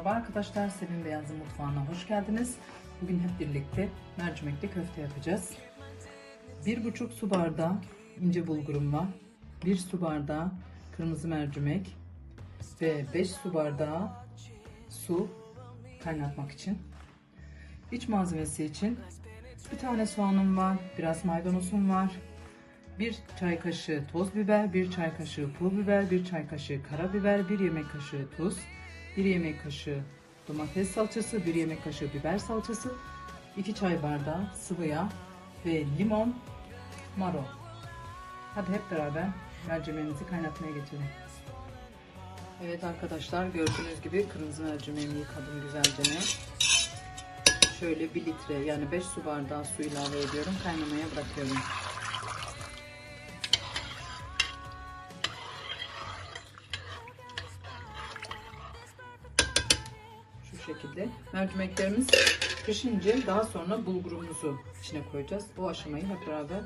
Merhaba arkadaşlar, Sevin Beyaz'ın mutfağına hoş geldiniz. Bugün hep birlikte mercimekli köfte yapacağız. 1,5 su bardağı ince bulgurum var. 1 su bardağı kırmızı mercimek ve 5 su bardağı su kaynatmak için. İç malzemesi için bir tane soğanım var, biraz maydanozum var, bir çay kaşığı toz biber, bir çay kaşığı pul biber, bir çay kaşığı karabiber, bir yemek kaşığı tuz, bir yemek kaşığı domates salçası, bir yemek kaşığı biber salçası, iki çay bardağı sıvı yağ ve limon, marul. Hadi hep beraber mercimeğimizi kaynatmaya geçelim. Evet arkadaşlar gördüğünüz gibi kırmızı mercimeğimi yıkadım güzelce. Şöyle 1 litre yani 5 su bardağı su ilave ediyorum. Kaynamaya bırakıyorum. Şekilde. Mercimeklerimiz pişince daha sonra bulgurumuzu içine koyacağız. Bu aşamayı hep beraber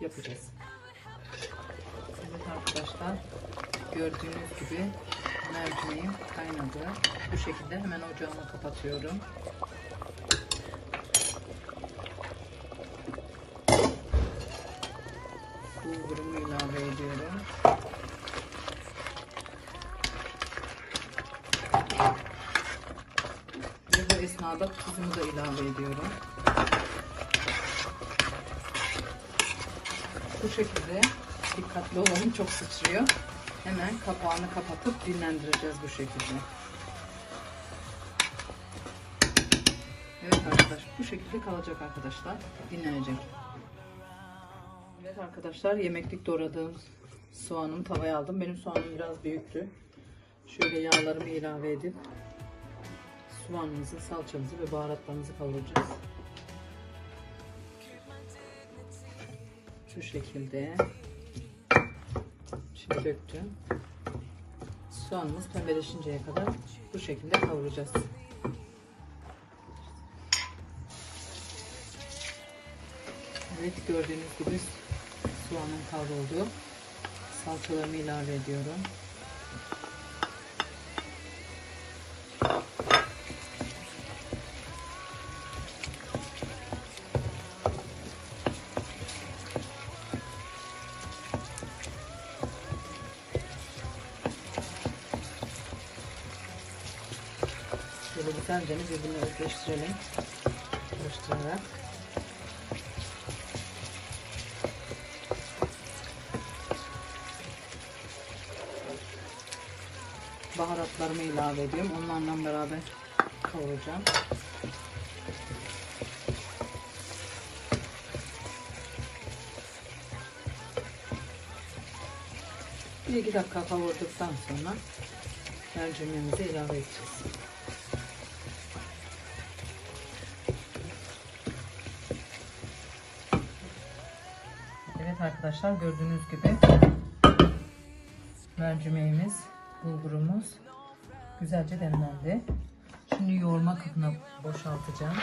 yapacağız. Evet arkadaşlar gördüğünüz gibi mercimeğim kaynadı. Bu şekilde hemen ocağımı kapatıyorum. Bulgurumu ilave ediyorum. Esnada tuzumu da ilave ediyorum. Bu şekilde dikkatli olalım çok sıçrıyor. Hemen kapağını kapatıp dinlendireceğiz bu şekilde. Evet arkadaşlar bu şekilde kalacak arkadaşlar. Dinlenecek. Evet arkadaşlar yemeklik doğradığım soğanımı tavaya aldım. Benim soğanım biraz büyüktü. Şöyle yağlarımı ilave edip soğanımızı, salçamızı ve baharatlarımızı kavuracağız. Şu şekilde. Şimdi döktüm. Soğanımız pembeleşinceye kadar bu şekilde kavuracağız. Evet gördüğünüz gibi soğanın kavruldu. Salçalarımı ilave ediyorum. Şöyle güzelce birbirine özleştirelim. Karıştırarak. Baharatlarımı ilave ediyorum. Onlarla beraber kavuracağım. Bir iki dakika kavurduktan sonra mercimeğimizi ilave edeceğiz. Evet arkadaşlar gördüğünüz gibi mercimeğimiz, bulgurumuz güzelce demlendi. Şimdi yoğurma kabına boşaltacağım.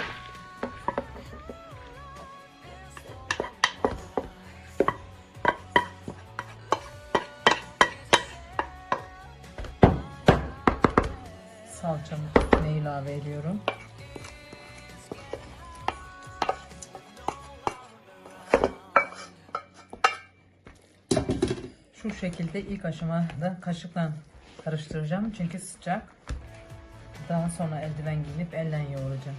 Salçamı üstüne ilave ediyorum. Şu şekilde ilk aşamada kaşıkla karıştıracağım çünkü sıcak. Daha sonra eldiven giyip elle yoğuracağım.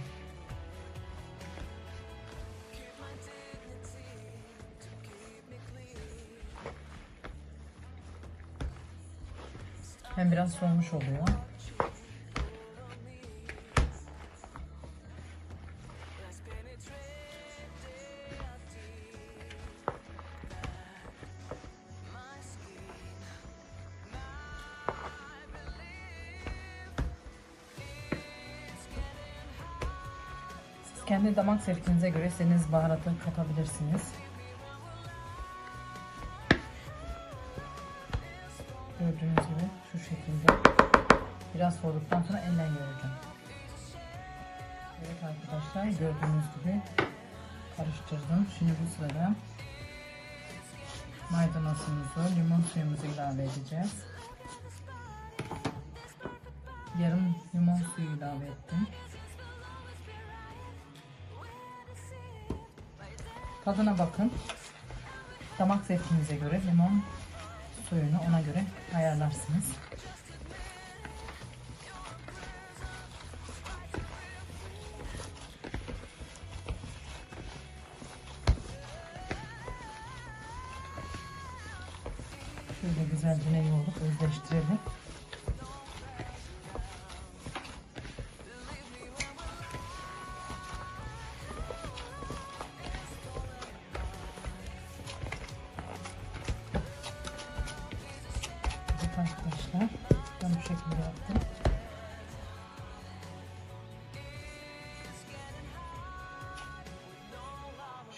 Hem biraz soğumuş oluyor. Kendi damak zevkinize göre istediğiniz baharatı katabilirsiniz. Gördüğünüz gibi şu şekilde biraz soğuduktan sonra elle yoğuracağım. Evet arkadaşlar gördüğünüz gibi karıştırdım. Şimdi bu sırada maydanozumuzu, limon suyumuzu ilave edeceğiz. Yarım limon suyu Tadına bakın. Damak zevkinize göre limon suyunu ona göre ayarlarsınız. Şöyle güzelce yoğurup özleştirelim. Arkadaşlar ben bu şekilde yaptım.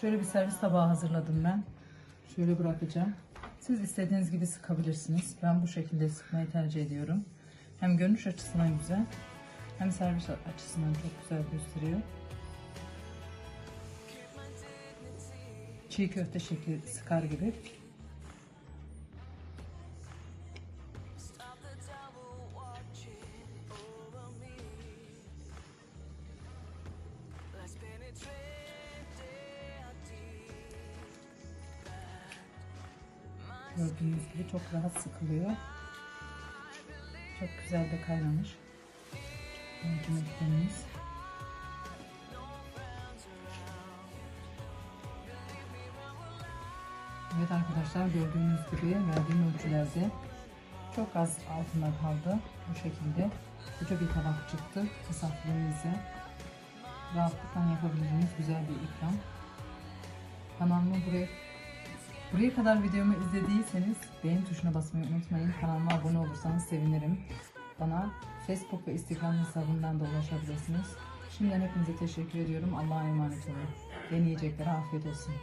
Şöyle bir servis tabağı hazırladım ben. Şöyle bırakacağım. Siz istediğiniz gibi sıkabilirsiniz. Ben bu şekilde sıkmayı tercih ediyorum. Hem görünüş açısından güzel hem servis açısından çok güzel gösteriyor. Çiğ köfte şekli sıkar gibi. Gördüğünüz gibi çok rahat sıkılıyor. Çok güzel de kaynamış. Mercimeklerimiz. Evet arkadaşlar gördüğünüz gibi verdiğim ölçülerde çok az altında kaldı. Bu şekilde koca bir tabak çıktı. Misafirlerinize rahatlıkla yapabileceğiniz güzel bir ikram. Kanalımı buraya Buraya kadar videomu izlediyseniz beğen tuşuna basmayı unutmayın. Kanalıma abone olursanız sevinirim. Bana Facebook ve Instagram hesabından da ulaşabilirsiniz. Şimdiden hepinize teşekkür ediyorum. Allah'a emanet olun. Deneyeceklere afiyet olsun.